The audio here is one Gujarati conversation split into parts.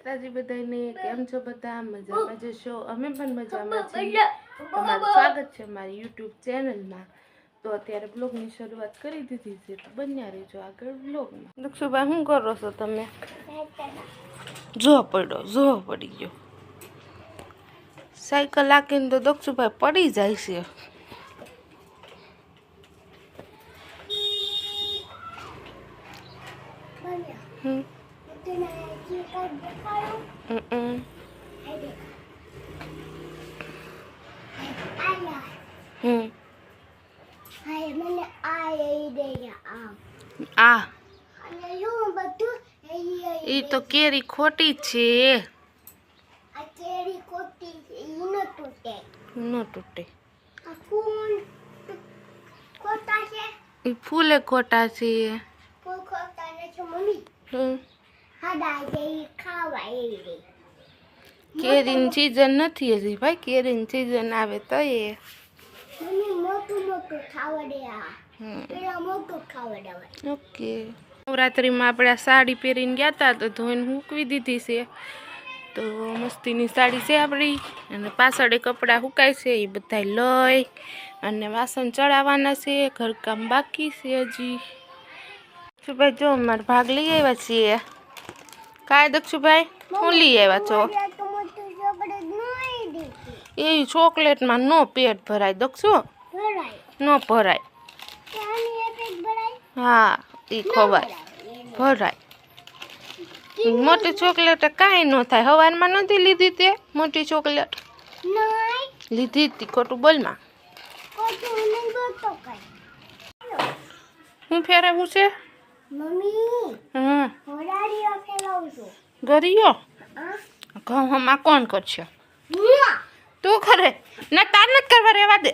માતાજી બધાને કેમ છો બધા? મજામાં જશો અમે પણ મજામાં છીએ. તમારું સ્વાગત છે મારી યુટ્યુબ ચેનલમાં. તો અત્યારે બ્લોગની શરૂઆત કરી દીધી છે. તો બન્યા રહેજો આગળ બ્લોગમાં. દક્ષુભાઈ શું કરો છો તમે? જો પડ્યો જો પડી ગયો. સાયકલ લાગીને તો દક્ષુભાઈ પડી જાય છે. હમ. હમ. હમ મને આ લઈ દે આમ આ અને શું બધું એ તો કેરી ખોટી છે. આ કેરી કોટી છે ઈ ન તૂટે. ન તૂટે. આ ફૂલ ખોટા છે? એ ફૂલે ખોટા છે. ફૂલ ખોટા છે મમ્મી. હમ. કેરીની સિઝન નથી હજી ભાઈ કેરીની સિઝન આવે તો એ. ઓકે. નવરાત્રિમાં આપણે આ સાડી પહેરીને ગયા હતા તો ધોઈને મૂકવી દીધી છે. તો મસ્તીની સાડી છે આપણી અને પાછળ કપડાં સુકાય છે એ બધા લઈ અને વાસણ ચડાવવાના છે ઘરકામ બાકી છે હજી. ભાઈ જો અમારે ભાગ લઈ આવ્યા છીએ. કાંઈ દક્ષુભાઈ? શું લઈ આવ્યા છો? એ ચોકલેટમાં નો પેટ ભરાય દક્ષુ. નો ભરાય. હા એ ખવાય. ભરાય. મોટી ચોકલેટ કાંઈ ન થાય. હવારમાં નથી લીધી તે મોટી ચોકલેટ? લીધી હતી ખોટું બોલમાં હું ફેરવું છે? મમ્મી હમ. હોરાડીઓ ફેલાવું છું. ગરિયો હા? ઘઉંમાં કોણ કરશે? તું ખરે? ના તાર નથી કરવા રહેવા દે.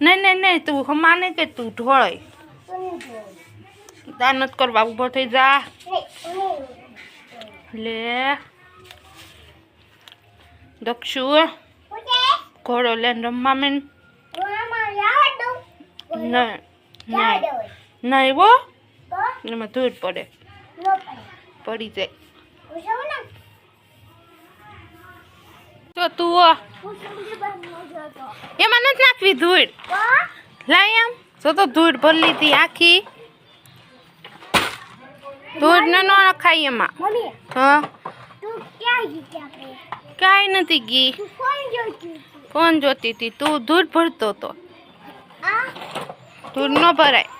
નહીં નહીં નહીં તું હમાને કે તું ઢોળય તાર નથી કરવા ઊભો થઈ જા. લે. દક્ષુ ઘોડો લે રમવા મેં ઓમાં નહીં નહીં નહીં હો. તો એમાં ધૂળ પડે. પડી. જાય. તો તું એમાં નથી નાખવી ધૂળ. લાય આમ. જો તો ધૂળ ભરલી લીધી આખી. ધૂળ ન નખાય એમાં. મમ્મી હા. કાંઈ નથી ગી કોણ જોતી હતી. હતી. તું ધૂળ ભરતો હતો ધૂળ ન ભરાય. હતી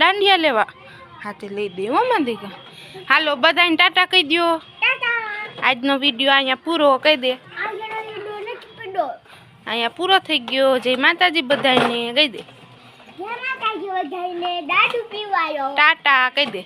દાંડિયા લેવા. હાથે લઈ દે હો દીકા હાલો બધાને ટાટા કહી દો આજનો વીડિયો અહીંયા પૂરો કહી દે. અહીંયા પૂરો થઈ ગયો. જય માતાજી બધાને કહી દે. ટાટા કહી દે.